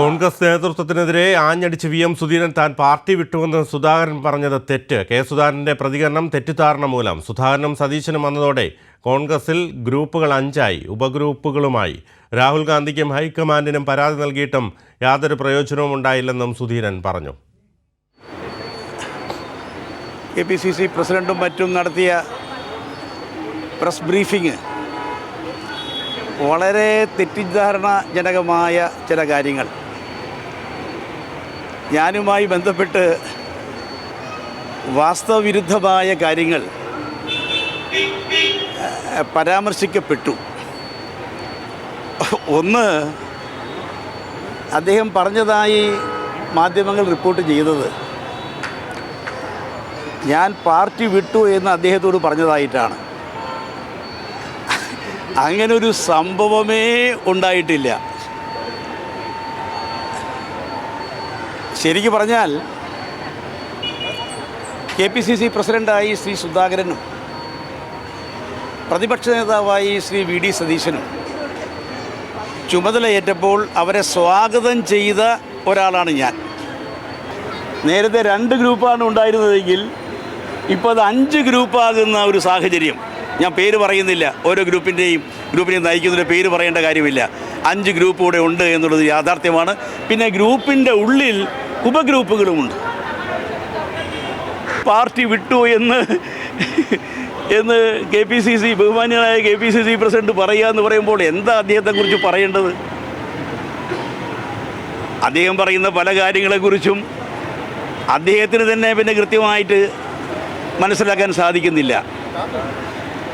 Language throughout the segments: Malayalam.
കോൺഗ്രസ് നേതൃത്വത്തിനെതിരെ ആഞ്ഞടിച്ച് വി എം സുധീരൻ താൻ പാർട്ടി വിട്ടുവെന്ന് സുധാകരൻ പറഞ്ഞത് തെറ്റ്. കെ സുധാകരന്റെ പ്രതികരണം തെറ്റിദ്ധാരണ മൂലം. സുധാകരനും സതീശനും വന്നതോടെ കോൺഗ്രസിൽ ഗ്രൂപ്പുകൾ അഞ്ചായി ഉപഗ്രൂപ്പുകളുമായി. രാഹുൽ ഗാന്ധിക്കും ഹൈക്കമാൻഡിനും പരാതി നൽകിയിട്ടും യാതൊരു പ്രയോജനവും ഉണ്ടായില്ലെന്നും സുധീരൻ പറഞ്ഞു. കെ പി സി സി പ്രസിഡന്റും മറ്റും നടത്തിയ പ്രസ് ബ്രീഫിംഗ് വളരെ തെറ്റിദ്ധാരണജനകമായ ചില കാര്യങ്ങൾ. ഞാനുമായി ബന്ധപ്പെട്ട് വാസ്തവവിരുദ്ധമായ കാര്യങ്ങൾ പരാമർശിക്കപ്പെട്ടു. ഒന്ന് അദ്ദേഹം പറഞ്ഞതായി മാധ്യമങ്ങൾ റിപ്പോർട്ട് ചെയ്തത് ഞാൻ പാർട്ടി വിട്ടു എന്ന് അദ്ദേഹത്തോട് പറഞ്ഞതായിട്ടാണ്. അങ്ങനൊരു സംഭവമേ ഉണ്ടായിട്ടില്ല. ശരിക്കു പറഞ്ഞാൽ കെ പി സി സി പ്രസിഡന്റായി ശ്രീ സുധാകരനും പ്രതിപക്ഷ നേതാവായി ശ്രീ വി ഡി സതീശനും ചുമതലയേറ്റപ്പോൾ അവരെ സ്വാഗതം ചെയ്ത ഒരാളാണ് ഞാൻ. നേരത്തെ രണ്ട് ഗ്രൂപ്പാണ് ഉണ്ടായിരുന്നതെങ്കിൽ ഇപ്പോൾ അത് അഞ്ച് ഗ്രൂപ്പാകുന്ന ഒരു സാഹചര്യം. ഞാൻ പേര് പറയുന്നില്ല. ഓരോ ഗ്രൂപ്പിന്റെയും ഗ്രൂപ്പിനെ നയിക്കുന്നതിന്റെ പേര് പറയേണ്ട കാര്യമില്ല. അഞ്ച് ഗ്രൂപ്പ് കൂടെ ഉണ്ട് എന്നുള്ളത് യാഥാർത്ഥ്യമാണ്. പിന്നെ ഗ്രൂപ്പിന്റെ ഉള്ളിൽ ഉപഗ്രൂപ്പുകളുമുണ്ട്. പാർട്ടി വിട്ടു എന്ന് എന്ന് കെ പി സി സി ബഹുമാന്യനായ K P C C president പറയുക എന്ന് പറയുമ്പോൾ എന്താ അദ്ദേഹത്തെക്കുറിച്ച് പറയേണ്ടത്? അദ്ദേഹം പറയുന്ന പല കാര്യങ്ങളെക്കുറിച്ചും അദ്ദേഹത്തിന് തന്നെ പിന്നെ കൃത്യമായിട്ട് മനസ്സിലാക്കാൻ സാധിക്കുന്നില്ല.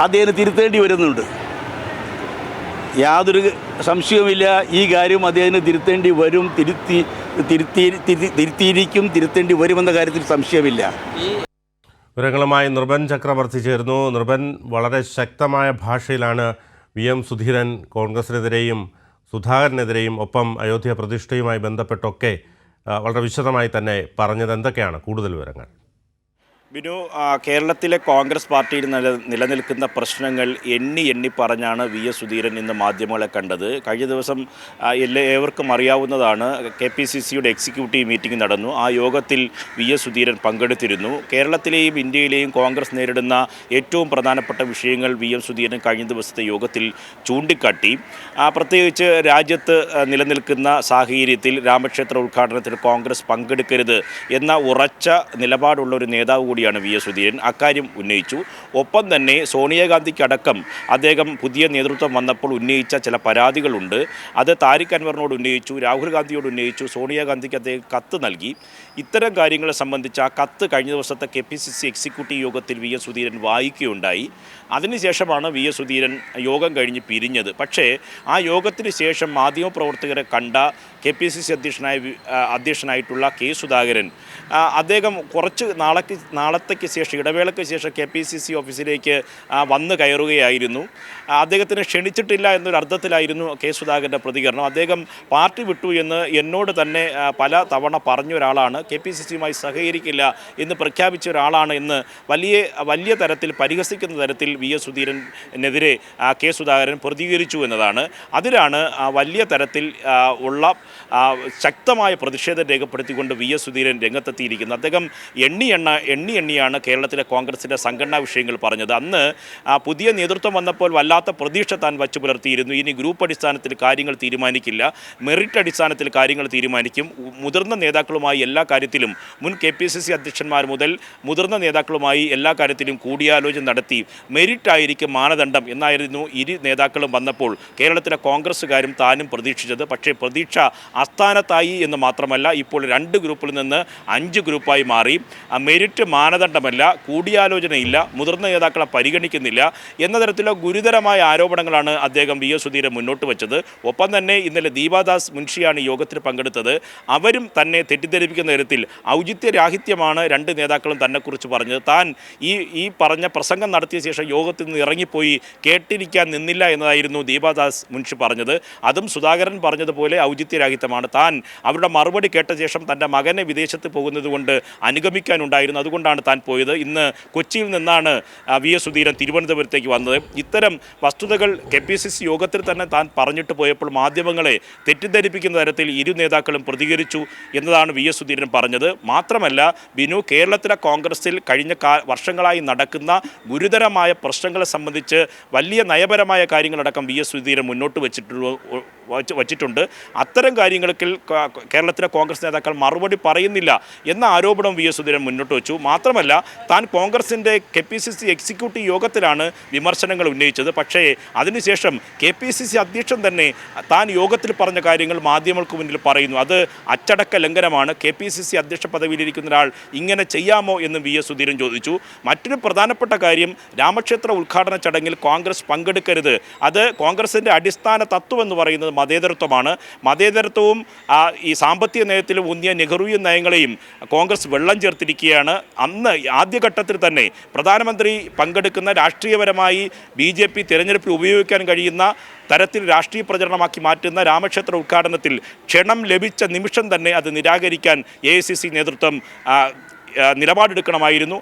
അദ്ദേഹത്തിന് തിരുത്തേണ്ടി വരുന്നുണ്ട്. യാതൊരു സംശയവുമില്ല. ഈ കാര്യം അദ്ദേഹത്തിന് തിരുത്തേണ്ടി വരും. തിരുത്തി തിരുത്തി തിരുത്തി- തിരുത്തിയിരിക്കും. തിരുത്തേണ്ടി വരുമെന്ന കാര്യത്തിൽ സംശയമില്ല. വിവരങ്ങളുമായി നൃപൻ ചക്രവർത്തി ചേർന്നു നിർഭൻ വളരെ ശക്തമായ ഭാഷയിലാണ് വി എം സുധീരൻ കോൺഗ്രസിനെതിരെയും സുധാകരനെതിരെയും ഒപ്പം അയോധ്യ പ്രതിഷ്ഠയുമായി ബന്ധപ്പെട്ടൊക്കെ വളരെ വിശദമായി തന്നെ പറഞ്ഞത്. എന്തൊക്കെയാണ് കൂടുതൽ വിവരങ്ങൾ? ബിനു കേരളത്തിലെ കോൺഗ്രസ് പാർട്ടിയിൽ നില നിലനിൽക്കുന്ന പ്രശ്നങ്ങൾ എണ്ണി എണ്ണി പറഞ്ഞാണ് വി എസ് സുധീരൻ ഇന്ന് മാധ്യമങ്ങളെ കണ്ടത്. കഴിഞ്ഞ ദിവസം ആ, എല്ലാ ഏവർക്കും അറിയാവുന്നതാണ് കെ പി സി സിയുടെ എക്സിക്യൂട്ടീവ് മീറ്റിംഗ് നടന്നു. ആ യോഗത്തിൽ വി എസ് സുധീരൻ പങ്കെടുത്തിരുന്നു. കേരളത്തിലെയും ഇന്ത്യയിലെയും കോൺഗ്രസ് നേരിടുന്ന ഏറ്റവും പ്രധാനപ്പെട്ട വിഷയങ്ങൾ വി എം സുധീരൻ കഴിഞ്ഞ ദിവസത്തെ യോഗത്തിൽ ചൂണ്ടിക്കാട്ടി. പ്രത്യേകിച്ച് രാജ്യത്ത് നിലനിൽക്കുന്ന സാഹചര്യത്തിൽ രാമക്ഷേത്ര ഉദ്ഘാടനത്തിൽ കോൺഗ്രസ് പങ്കെടുക്കരുത് എന്ന ഉറച്ച നിലപാടുള്ള ഒരു നേതാവ് കൂടിയാണ് വി എസ് സുധീരൻ. അക്കാര്യം ഉന്നയിച്ചു. ഒപ്പം തന്നെ സോണിയാഗാന്ധിക്കടക്കം അദ്ദേഹം പുതിയ നേതൃത്വം വന്നപ്പോൾ ഉന്നയിച്ച ചില പരാതികളുണ്ട്. അത് താരിഖ് അൻവറിനോട് ഉന്നയിച്ചു രാഹുൽ ഗാന്ധിയോട് ഉന്നയിച്ചു സോണിയാഗാന്ധിക്ക് അദ്ദേഹം കത്ത് നൽകി. ഇത്തരം കാര്യങ്ങളെ സംബന്ധിച്ച് ആ കത്ത് കഴിഞ്ഞ ദിവസത്തെ K P C C executive യോഗത്തിൽ വി എസ് സുധീരൻ വായിക്കുകയുണ്ടായി. അതിനുശേഷമാണ് വി എസ് സുധീരൻ യോഗം കഴിഞ്ഞ് പിരിഞ്ഞത്. പക്ഷേ ആ യോഗത്തിന് ശേഷം മാധ്യമപ്രവർത്തകരെ കണ്ട കെ പി സി സി അധ്യക്ഷനായ അധ്യക്ഷനായിട്ടുള്ള കെ സുധാകരൻ അദ്ദേഹം കുറച്ച് നാളേക്ക് നാളത്തേക്ക് ശേഷം ഇടവേളയ്ക്ക് ശേഷം കെ പി സി സി ഓഫീസിലേക്ക് വന്നു കയറുകയായിരുന്നു. അദ്ദേഹത്തിന് ക്ഷണിച്ചിട്ടില്ല എന്നൊരു അർത്ഥത്തിലായിരുന്നു കെ സുധാകരന്റെ പ്രതികരണം. അദ്ദേഹം പാർട്ടി വിട്ടു എന്ന് എന്നോട് തന്നെ പല തവണ പറഞ്ഞ ഒരാളാണ്. കെ പി സി സിയുമായി സഹകരിക്കില്ല എന്ന് പ്രഖ്യാപിച്ച ഒരാളാണ് എന്ന് വലിയ വലിയ തരത്തിൽ പരിഹസിക്കുന്ന തരത്തിൽ വി എസ് സുധീരനെതിരെ കെ സുധാകരൻ പ്രതികരിച്ചു എന്നതാണ്. അതിലാണ് വലിയ തരത്തിൽ ഉള്ള ശക്തമായ പ്രതിഷേധം രേഖപ്പെടുത്തിക്കൊണ്ട് വി എസ് സുധീരൻ രംഗത്തെത്തിയിരിക്കുന്നത്. അദ്ദേഹം എണ്ണി എണ്ണ എണ്ണി എണ്ണിയാണ് കേരളത്തിലെ കോൺഗ്രസിന്റെ സംഘടനാ വിഷയങ്ങൾ പറഞ്ഞത്. അന്ന് ആ, പുതിയ നേതൃത്വം വന്നപ്പോൾ വല്ലാത്ത പ്രതീക്ഷ താൻ വച്ചു പുലർത്തിയിരുന്നു. ഇനി ഗ്രൂപ്പ് അടിസ്ഥാനത്തിൽ കാര്യങ്ങൾ തീരുമാനിക്കില്ല. മെറിറ്റ് അടിസ്ഥാനത്തിൽ കാര്യങ്ങൾ തീരുമാനിക്കും. മുതിർന്ന നേതാക്കളുമായി എല്ലാ കാര്യത്തിലും മുൻ കെ പി സി സി അധ്യക്ഷന്മാർ മുതൽ മുതിർന്ന നേതാക്കളുമായി എല്ലാ കാര്യത്തിലും കൂടിയാലോചന നടത്തി. മെറിറ്റായിരിക്കും മാനദണ്ഡം എന്നായിരുന്നു ഇരു നേതാക്കളും വന്നപ്പോൾ കേരളത്തിലെ കോൺഗ്രസ്സുകാരും താനും പ്രതീക്ഷിച്ചത്. പക്ഷേ പ്രതീക്ഷ അസ്ഥാനത്തായി എന്ന് മാത്രമല്ല ഇപ്പോൾ രണ്ട് ഗ്രൂപ്പിൽ നിന്ന് അഞ്ച് ഗ്രൂപ്പായി മാറി. മെരിറ്റ് മാനദണ്ഡമല്ല കൂടിയാലോചനയില്ല മുതിർന്ന നേതാക്കളെ പരിഗണിക്കുന്നില്ല എന്ന തരത്തിലുള്ള ഗുരുതരമായ ആരോപണങ്ങളാണ് അദ്ദേഹം വി എസ് സുധീരൻ മുന്നോട്ട് വെച്ചത്. ഒപ്പം തന്നെ ഇന്നലെ ദീപാദാസ് മുൻഷിയാണ് യോഗത്തിൽ പങ്കെടുത്തത്. അവരും തന്നെ തെറ്റിദ്ധരിപ്പിക്കുന്ന തരത്തിൽ ഔചിത്യരാഹിത്യമാണ് രണ്ട് നേതാക്കളും തന്നെക്കുറിച്ച് പറഞ്ഞത്. താൻ ഈ ഈ പറഞ്ഞ പ്രസംഗം നടത്തിയ ശേഷം യോഗത്തിൽ നിന്ന് ഇറങ്ങിപ്പോയി കേട്ടിരിക്കാൻ നിന്നില്ല എന്നതായിരുന്നു ദീപാദാസ് മുൻഷി പറഞ്ഞത്. അതും സുധാകരൻ പറഞ്ഞതുപോലെ ഔചിത്യരാഹിത്യമാണ്. താൻ അവരുടെ മറുപടി കേട്ട ശേഷം തന്റെ മകനെ വിദേശത്ത് പോകുന്നത് കൊണ്ട് അനുഗമിക്കാനുണ്ടായിരുന്നു. അതുകൊണ്ടാണ് താൻ പോയത്. ഇന്ന് കൊച്ചിയിൽ നിന്നാണ് വി എസ് സുധീരൻ തിരുവനന്തപുരത്തേക്ക് വന്നത്. ഇത്തരം വസ്തുതകൾ കെ പി സി സി യോഗത്തിൽ തന്നെ താൻ പറഞ്ഞിട്ട് പോയപ്പോൾ മാധ്യമങ്ങളെ തെറ്റിദ്ധരിപ്പിക്കുന്ന തരത്തിൽ ഇരു നേതാക്കളും പ്രതികരിച്ചു എന്നതാണ് വി എസ് സുധീരൻ പറഞ്ഞത്. മാത്രമല്ല ബിനു കേരളത്തിലെ കോൺഗ്രസിൽ കഴിഞ്ഞ വർഷങ്ങളായി നടക്കുന്ന ഗുരുതരമായ പ്രശ്നങ്ങളെ സംബന്ധിച്ച് വലിയ നയപരമായ കാര്യങ്ങളടക്കം വി എസ് സുധീരൻ മുന്നോട്ട് വെച്ചിട്ടുള്ള വച്ച് വച്ചിട്ടുണ്ട്. അത്തരം കാര്യങ്ങൾക്ക് കേരളത്തിലെ കോൺഗ്രസ് നേതാക്കൾ മറുപടി പറയുന്നില്ല എന്ന ആരോപണം വി എസ് സുധീരൻ മുന്നോട്ട് വെച്ചു. മാത്രമല്ല താൻ കോൺഗ്രസിന്റെ K P C C executive യോഗത്തിലാണ് വിമർശനങ്ങൾ ഉന്നയിച്ചത്. പക്ഷേ അതിനുശേഷം കെ പി സി സി അധ്യക്ഷൻ തന്നെ താൻ യോഗത്തിൽ പറഞ്ഞ കാര്യങ്ങൾ മാധ്യമങ്ങൾക്ക് മുന്നിൽ പറയുന്നു. അത് അച്ചടക്ക ലംഘനമാണ്. കെ പി സി സി അധ്യക്ഷ പദവിയിലിരിക്കുന്ന ഒരാൾ ഇങ്ങനെ ചെയ്യാമോ എന്ന് വി എസ് സുധീരൻ ചോദിച്ചു. മറ്റൊരു പ്രധാനപ്പെട്ട കാര്യം രാമക്ഷേത്ര ഉദ്ഘാടന ചടങ്ങിൽ കോൺഗ്രസ് പങ്കെടുക്കരുത്. അത് കോൺഗ്രസിന്റെ അടിസ്ഥാന തത്വം എന്ന് പറയുന്നത് മതേതരത്വമാണ്. മതേതരത്വവും ഈ സാമ്പത്തിക നയത്തിലും ഊന്നിയ നെഹ്റുവിയൻ നയങ്ങളെയും കോൺഗ്രസ് വെള്ളം ചേർത്തിരിക്കുകയാണ്. അന്ന് ആദ്യഘട്ടത്തിൽ തന്നെ പ്രധാനമന്ത്രി പങ്കെടുക്കുന്ന രാഷ്ട്രീയപരമായി ബി ജെ പി തിരഞ്ഞെടുപ്പിൽ ഉപയോഗിക്കാൻ കഴിയുന്ന തരത്തിൽ രാഷ്ട്രീയ പ്രചരണമാക്കി മാറ്റുന്ന രാമക്ഷേത്ര ഉദ്ഘാടനത്തിൽ ക്ഷണം ലഭിച്ച നിമിഷം തന്നെ അത് നിരാകരിക്കാൻ എ നേതൃത്വം നിലപാടെടുക്കണമായിരുന്നു.